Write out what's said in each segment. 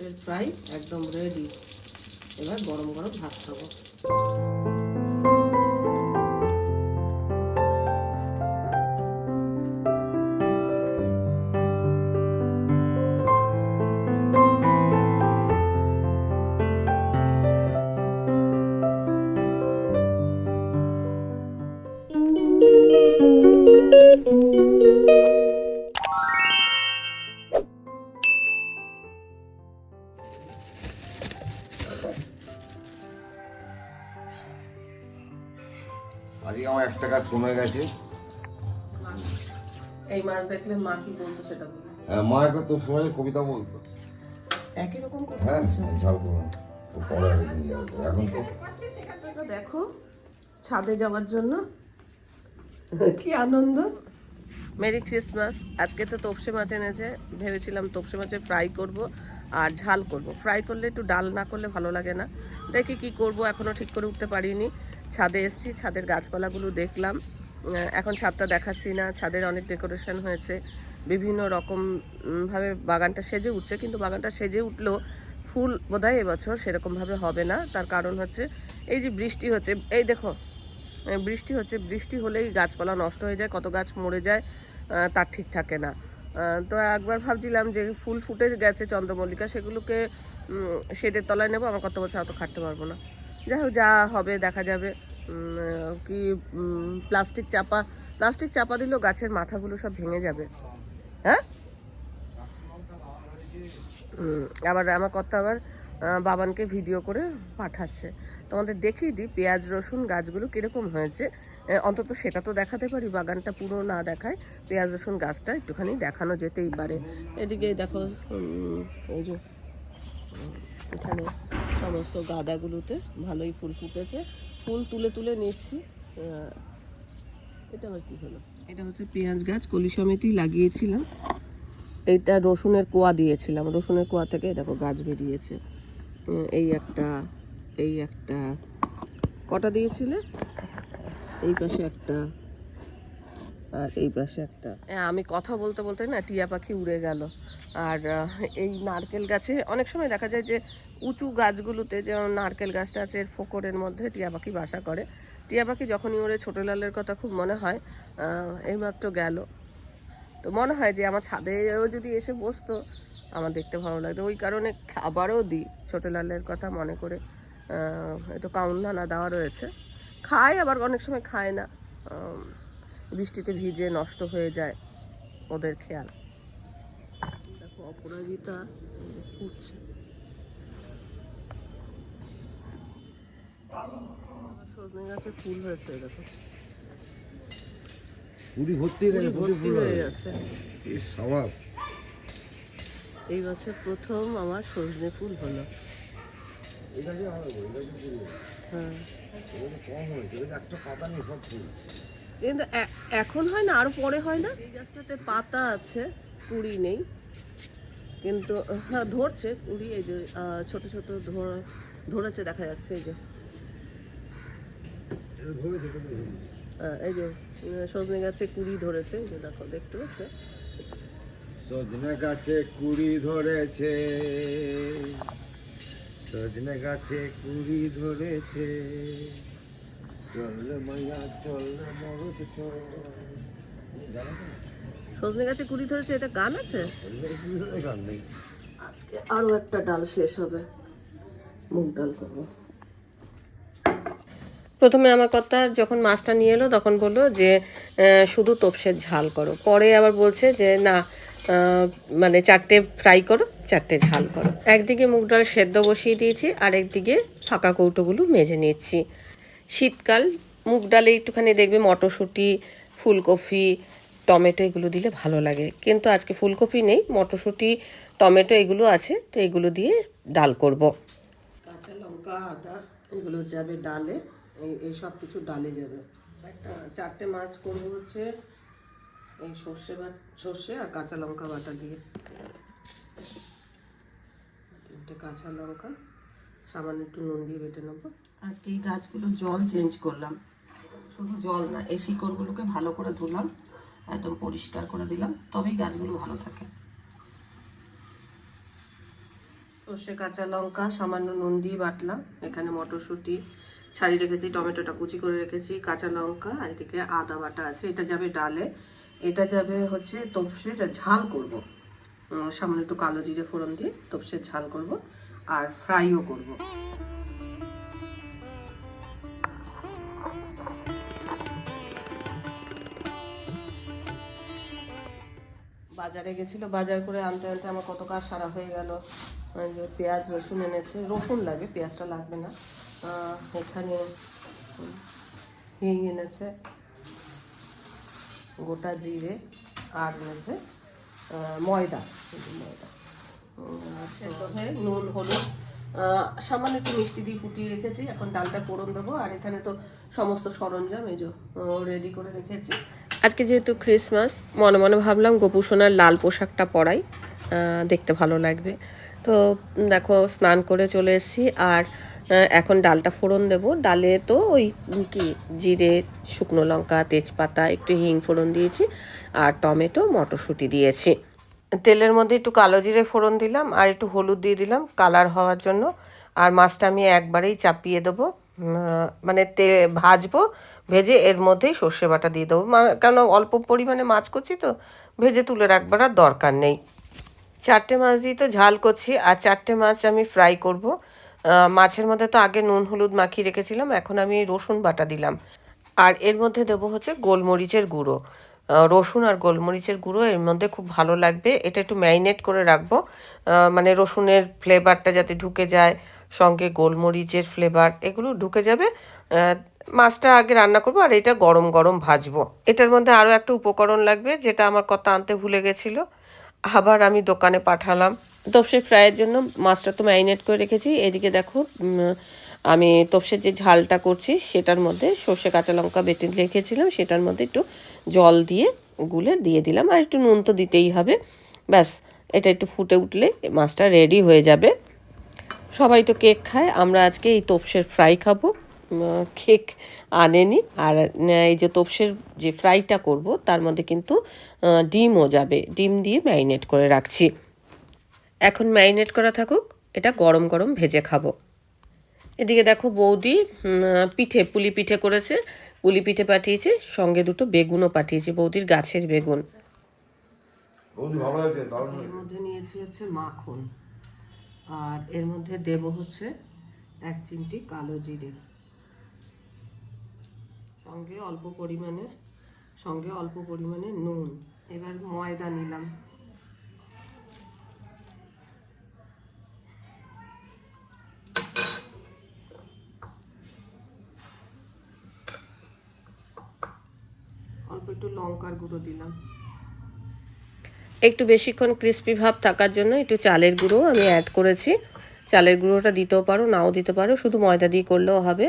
মাছের ফ্রাই একদম রেডি এবার গরম গরম ভাত খাব। কমে গেছে এই মাছ দেখলে মা কি বলতো সেটা বলো। হ্যাঁ, মা একবার তোর সময় কবিতা বলতো। একই রকম হ্যাঁ ঝাল করুন ও পরে একদিন যাবে এখন তো তো দেখো ছাদে যাওয়ার জন্য কি আনন্দ। Merry Christmas. আজকে তো তপসে মাছ এনেছে। ভেবেছিলাম তপসে মাছের ফ্রাই করব আর ঝাল করব। ফ্রাই করলে একটু ডাল না করলে ভালো লাগে না। দেখি কি করব? এখনও ঠিক করে উঠতে পারিনি। ছাদে এসেছি ছাদের গাছপালাগুলো দেখলাম। এখন ছাদটা দেখাচ্ছি না। ছাদের অনেক ডেকোরেশন হয়েছে। বিভিন্ন রকম উম, ভাবে বাগানটা সেজে উঠছে কিন্তু বাগানটা সেজে উঠলেও ফুল বোধহয় এবছর সেরকমভাবে হবে না। তার কারণ হচ্ছে এই যে বৃষ্টি হচ্ছে এই দেখো বৃষ্টি হচ্ছে বৃষ্টি হলেই গাছপালা নষ্ট হয়ে যায় কত গাছ মরে যায় তার ঠিক থাকে না। তো একবার ভাবছিলাম যে ফুল ফুটে গেছে চন্দ্রমল্লিকা, সেগুলোকে শেডের তলায় নেব, আমার কত বছর অত খাটতে পারব না। যাই হোক, যা হবে, দেখা যাবে। কি প্লাস্টিক চাপা প্লাস্টিক চাপা দিলেও গাছের মাথাগুলো সব ভেঙে যাবে। হ্যাঁ? আবার আমার কথা আবার বাবানকে ভিডিও করে পাঠাচ্ছে। তোমাদের দেখিয়ে দিই, পেঁয়াজ, রসুন গাছগুলো কীরকম হয়েছে। অন্তত সেটা তো দেখাতে পারি বাগানটা পুরো না দেখায়। পেঁয়াজ রসুন গাছটা একটুখানি দেখানো যেতেই পারে। এদিকে দেখো এই যে এখানে সমস্ত গাদাগুলোতে ভালোই ফুল ফুটেছে। ফুল তুলে তুলে নিচ্ছি। এটা আবার কি হলো? এটা হচ্ছে পেঁয়াজ গাছ কলি সমিতি লাগিয়েছিলাম। এইটা রসুনের কোয়া দিয়েছিলাম। রসুনের কোয়া থেকে দেখো গাছ বেরিয়েছে। এই একটা এই একটা। কটা দিয়েছিলে? এই পাশে একটা, আর এই পাশে একটা। আমি কথা বলতে বলতে না টিয়া পাখি উড়ে গেল। আর এই নারকেল গাছে অনেক সময় দেখা যায় যে উঁচু গাছগুলোতে যেমন নারকেল গাছটা আছে, এর ফোকরের মধ্যে টিয়া পাখি বাসা করে। টিয়া পাখি যখনই ওরে ছোটো লালের কথা খুব মনে হয় এইমাত্র গেল। তো মনে হয় যে আমার ছাদেও যদি এসে বসতো, আমার দেখতে ভালো লাগতো। ওই কারণে খাবারও দিই ছোটো লালের কথা মনে করে। একটু কাউন দেওয়া রয়েছে। খায় আবার অনেক সময় খায় না। বৃষ্টিতে ভিজে নষ্ট হয়ে যায় ওদের খেয়াল। দেখো অপরাজিতা উঠছে। সজনে গাছে ফুল হয়েছে দেখো। পুরি ভর্তি হয়ে গেছে ফুল হয়ে গেছে। ইস সবাস এই বছর প্রথম আমার সজনে ফুল হলো। পুরি। হ্যাঁ। কম হয়েছে একটা পাতা নেই সব ফুল কিন্তু এখন হয় না আরও পরে হয় না? এই গাছটাতে পাতা আছে কুড়ি নেই। কিন্তু হ্যাঁ ধরছে কুড়ি এই যে ছোট ছোট ধর- ধরেছে দেখা যাচ্ছে এই যে। এই যে সজনে গাছে কুড়ি ধরেছে এই যে দেখো দেখতে পাচ্ছ? সজনে গাছে কুড়ি ধরেছে। সজনে গাছে কুড়ি ধরেছে। চললে মাইয়া চললে মরদ চল সজনে গাছে কুড়ি ধরেছে এটা গান আছে? গান নেই। আজকে আরও একটা ডাল শেষ হবে। মুগ ডাল করব। প্রথমে আমার কথা যখন মাছটা নিয়ে এলো তখন বলল যে শুধু তোপসের ঝাল করো। পরে আবার বলছে যে না মানে চারটে ফ্রাই করো, চারটে ঝাল করো। একদিকে মুগ ডাল সেদ্ধ বসিয়ে দিয়েছি, আর একদিকে ফাঁকা কৌটোগুলো মেজে নিচ্ছি। শীতকাল, মুগ ডালে একটুখানি দেখবে মটরশুঁটি, ফুলকপি, টমেটো এগুলো দিলে ভালো লাগে। কিন্তু আজকে ফুলকপি নেই, মটরশুঁটি, টমেটো এগুলো আছে, তো এগুলো দিয়ে ডাল করব। কাঁচা লঙ্কা, আদা, এগুলো যাবে ডালে, এই এই সব কিছু ডালে যাবে। একটা চারটে মাছ করব হচ্ছে এই সর্ষে বা সর্ষে আর কাঁচা লঙ্কা বাটা দিয়ে। তিনটে কাঁচা লঙ্কা সামান্য একটু নুন দিয়ে বেটে নেব। আজকে এই গাছগুলো জল চেঞ্জ করলাম। শুধু জল না এই শিকড়গুলোকে ভালো করে ধুলাম একদম পরিষ্কার করে দিলাম তবেই গাছগুলো ভালো থাকে। সর্ষে কাঁচা লঙ্কা সামান্য নুন দিয়ে বাটলাম। এখানে মটরশুঁটি ছাড়িয়ে রেখেছি টমেটোটা কুচি করে রেখেছি কাঁচা লঙ্কা আর এদিকে আদা বাটা আছে এটা যাবে ডালে। এটা যাবে হচ্ছে তপসের ঝাল করব। সামান্য একটু কালো জিরে ফোড়ন দিয়ে তপসের ঝাল করব আর ফ্রাইও করব। বাজারে গেছিল, বাজার করে আনতে আনতে আমার কত কাজ সারা হয়ে গেল। পেঁয়াজ, রসুন এনেছে। রসুন লাগবে, পেঁয়াজটা লাগবে না। এখানে হিং এনেছে। গোটা জিরে আর এনেছে ময়দা ময়দা। সেদ্ধ হয়ে নুন হলুদ সামান্য একটু মিষ্টি দিয়ে ফুটিয়ে রেখেছি। এখন ডালটা ফোড়ন দেবো। আর এখানে তো সমস্ত সরঞ্জাম এই যে রেডি করে রেখেছি। আজকে যেহেতু ক্রিসমাস মনে মনে ভাবলাম গোপু সোনার লাল পোশাকটা পরাই দেখতে ভালো লাগবে। তো দেখো স্নান করে চলে এসেছি। আর এখন ডালটা ফোড়ন দেব। ডালে তো ওই কি, জিরে, শুকনো লঙ্কা, তেজপাতা, একটু হিং ফোড়ন দিয়েছি আর টমেটো, মটরশুঁটি দিয়েছি। তেলের মধ্যে একটু কালো জিরে ফোড়ন দিলাম আর একটু হলুদ দিয়ে দিলাম কালার হওয়ার জন্য। আর মাছটা আমি একবারেই চাপিয়ে দেবো। মানে তে, ভাজবো, ভেজে এর মধ্যেই সর্ষে বাটা দিয়ে দেবো। কেন অল্প পরিমাণে মাছ করছি তো, ভেজে তুলে রাখবার আর দরকার নেই। চারটে মাছ দিয়ে তো ঝাল করছি আর চারটে মাছ আমি ফ্রাই করব। মাছের মধ্যে তো আগে নুন, হলুদ মাখিয়ে রেখেছিলাম, এখন আমি রসুন বাটা দিলাম। আর এর মধ্যে দেবো হচ্ছে গোলমরিচের গুঁড়ো। রসুন আর গোলমরিচের গুঁড়ো এর মধ্যে খুব ভালো লাগবে। এটা একটু ম্যারিনেট করে রাখব। মানে রসুনের ফ্লেভারটা যাতে ঢুকে যায়, সঙ্গে গোলমরিচের ফ্লেভার, এগুলো ঢুকে যাবে। মাছটা আগে রান্না করব আর এটা গরম গরম ভাজবো। এটার মধ্যে আরও একটা উপকরণ লাগবে, যেটা আমার কথা আনতে ভুলে গেছিল। আবার আমি দোকানে পাঠালাম। তপসে ফ্রাইয়ের জন্য মাছটা তো ম্যারিনেট করে রেখেছি। এদিকে দেখো আমি তপসের যে ঝালটা করছি, সেটার মধ্যে সর্ষে কাঁচা লঙ্কা বেটে রেখেছিলাম, সেটার মধ্যে একটু জল দিয়ে গুলে দিয়ে দিলাম। আর একটু নুন তো দিতেই হবে। ব্যাস, এটা একটু ফুটে উঠলে মাছটা রেডি হয়ে যাবে। সবাই তো কেক খায়, আমরা আজকে এই তপসের ফ্রাই খাব। কেক আনেনি। আর এই যে তপসের যে ফ্রাইটা করব, তার মধ্যে কিন্তু ডিমও যাবে। ডিম দিয়ে ম্যারিনেট করে রাখছি। এখন ম্যারিনেট করা থাকুক এটা গরম গরম ভেজে খাব। এদিকে দেখো বৌদি পিঠে পুলি পিঠে করেছে পুলি পিঠে পাঠিয়েছে সঙ্গে দুটো বেগুনও পাঠিয়েছে বৌদির গাছের বেগুন। বৌদি ভালো হয়েছে? দারুণ এর মধ্যে নিয়েছি হচ্ছে মাখন আর এর মধ্যে দেব হচ্ছে এক চিমটি কালো জিরে। সঙ্গে অল্প পরিমাণে সঙ্গে অল্প পরিমাণে নুন। এবার ময়দা নিলাম অল্প একটু লঙ্কার গুঁড়ো দিলাম। একটু বেশিক্ষণ ক্রিস্পি ভাব থাকার জন্য একটু চালের গুঁড়ো আমি অ্যাড করেছি। চালের গুঁড়োটা দিতেও পারো, নাও দিতে পারো, শুধু ময়দা দিয়ে করলেও হবে।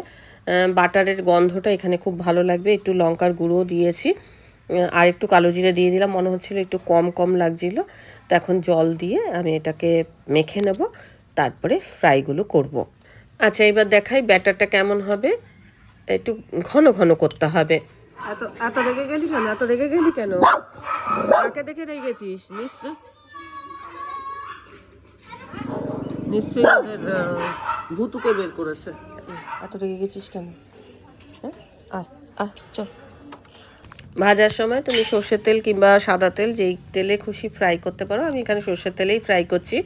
বাটারের গন্ধটা এখানে খুব ভালো লাগবে, একটু লঙ্কার গুঁড়োও দিয়েছি। আর একটু কালো জিরে দিয়ে দিলাম, মনে হচ্ছিল একটু কম কম লাগছিল। তো এখন জল দিয়ে আমি এটাকে মেখে নেব, তারপরে ফ্রাইগুলো করব। আচ্ছা এবার দেখাই ব্যাটারটা কেমন হবে। একটু ঘন ঘন করতে হবে। এত এত রেগে গেলি কেন? এত রেগে গেলি কেন? কাকে দেখে রেগেছিস নিশ্চয় নিশ্চয়ই ওদের ভুতুকে বের করেছে। এত রেগে গেছিস কেন? হ্যাঁ? আয় চল। ভাজার সময় তুমি সর্ষের তেল কিংবা সাদা তেল যেই তেলে খুশি ফ্রাই করতে পারো আমি এখানে সর্ষের তেলেই ফ্রাই করছি।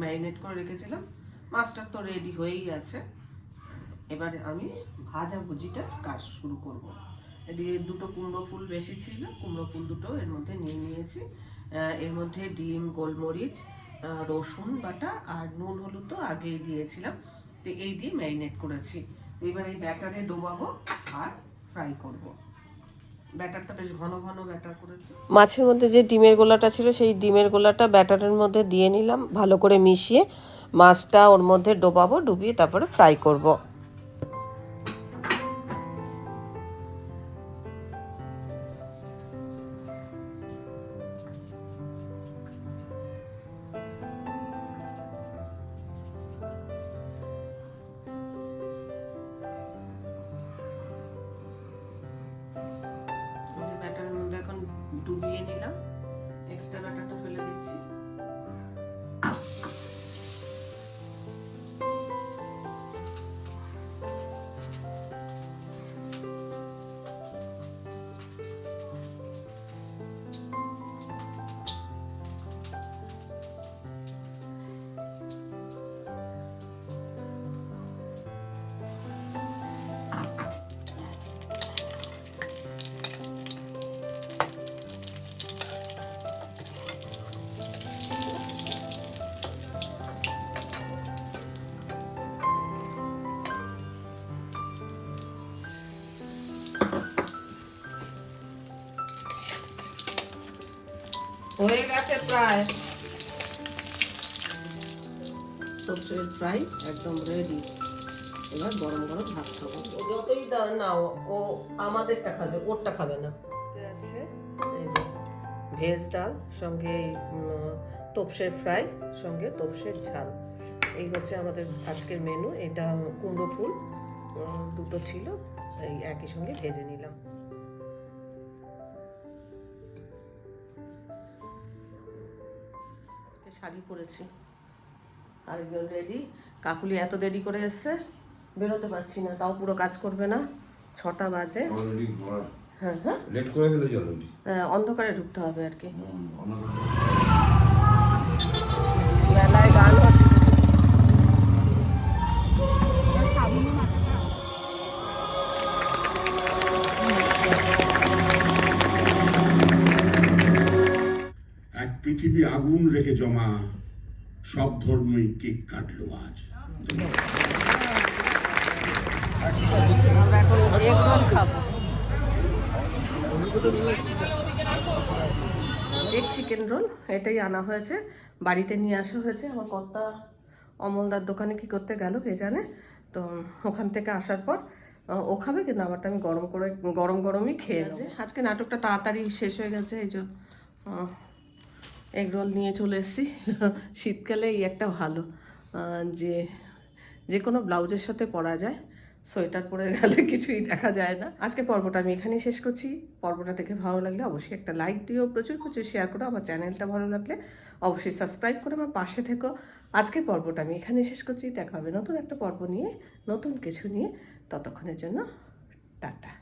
ম্যারিনেট করে রেখেছিলাম। মাছটা তো রেডি হয়েই আছে। এবারে আমি ভাজা ভুজিটা কাজ শুরু করব। এদিকে দুটো কুমড়ো ফুল বেশি ছিল, কুমড়ো ফুল দুটো এর মধ্যে নিয়ে নিয়েছি। এর মধ্যে ডিম, গোলমরিচ রসুন বাটা আর নুন হলুদ তো আগেই দিয়েছিলাম। তো এই দিয়ে ম্যারিনেট করেছি। এবার এই ব্যাটারে ডোবাবো আর ফ্রাই করব। মাছের মধ্যে যে ডিমের গোলাটা ছিল, সেই ডিমের গোলাটা ব্যাটারের মধ্যে দিয়ে নিলাম, ভালো করে মিশিয়ে মাছটা ওর মধ্যে ডোবাবো, ডুবিয়ে তারপরে ফ্রাই করব। আছে প্রায়। সবজির ফ্রাই একদম রেডি এবার গরম গরম ভাত খাব। ও যতই দাও নাও ও আমাদেরটা খাবে ওরটা খাবে না। আছে। এই ভেজ ডাল সঙ্গে এই, তোপসের ফ্রাই সঙ্গে তোপসের ঝাল। এই হচ্ছে আমাদের আজকের মেনু এটা কুমড়ো ফুল। দুটো ছিল এই একই সঙ্গে ভেজে নিলাম। শাড়ি পরেছি। আরেকজন রেডি কাকুলি এত দেরি করে এসছে বেরোতে পারছি না তাও পুরো কাজ করবে না ছটা বাজে। হ্যাঁ হ্যাঁ। লেট করে ফেলেছি অলরেডি আহ, অন্ধকারে ঢুকতে হবে আর কি। মেলায় পৃথিবী আগুন রেখে জমা সব ধর্মই কেক কাটলো আজ। আমরা এখন এগ চিকেন রোল এটাই আনা হয়েছে। বাড়িতে নিয়ে আসা হয়েছে। আমার কর্তা অমলদার দোকানে কি করতে গেল কে জানে? তো ওখান থেকে আসার পর ও খাবে কিন্তু আমারটা আমি গরম করে গরম গরমই খেয়ে নেব। আজকে নাটকটা তাড়াতাড়ি শেষ হয়ে গেছে এই যে এগ রোল নিয়ে চলে এসেছি। শীতকালে এই একটা ভালো যে যে কোনো ব্লাউজের সাথে পরা যায়, সোয়েটার পরে গেলে কিছুই দেখা যায় না। আজকে পর্বটা আমি এখানেই শেষ করছি। পর্বটা দেখে ভালো লাগলে অবশ্যই একটা লাইক দিও, প্রচুর প্রচুর শেয়ার করো, আমার চ্যানেলটা ভালো লাগলে অবশ্যই সাবস্ক্রাইব করে আমার পাশে থেকো। আজকে পর্বটা আমি এখানেই শেষ করছি। দেখা হবে নতুন একটা পর্ব নিয়ে, নতুন কিছু নিয়ে। ততক্ষণের জন্য টাটা।